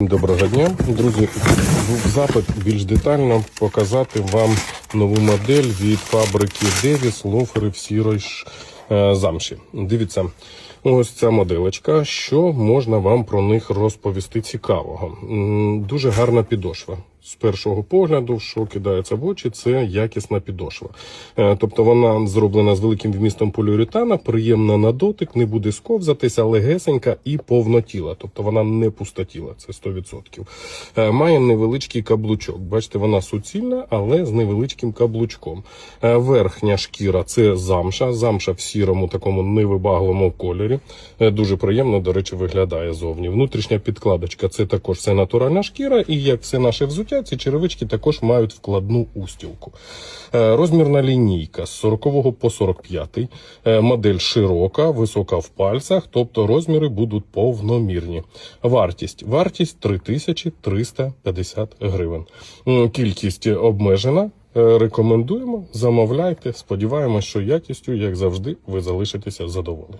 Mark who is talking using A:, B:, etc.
A: Доброго дня, друзі. Був запит більш детально показати вам нову модель від фабрики Девіс лофери в е, замші. Дивіться, ось ця моделечка. Що можна вам про них розповісти цікавого? Дуже гарна підошва. З першого погляду, що кидається в очі, це якісна підошва. Е, Тобто вона зроблена з великим вмістом поліуретана, приємна на дотик, не буде сковзатися, легесенька і повнотіла. Тобто вона не пустотіла, це 100%. Е, Має невеличкий каблучок. Бачите, вона суцільна, але з невеличким каблучком. Е, Верхня шкіра це замша. Замша в сірому такому невибаглому кольорі. Е, Дуже приємно, до речі, виглядає зовні. Внутрішня підкладочка це також все натуральна шкіра, і як все наше взуття, ці черевички також мають вкладну устілку. Е, Розмірна лінійка з 40 по 45. Е, Модель широка, висока в пальцях, тобто розміри будуть повномірні. Вартість. Вартість 3350 гривень. Кількість обмежена. Е, Рекомендуємо, замовляйте. Сподіваємось, що якістю, як завжди, ви залишитеся задоволені.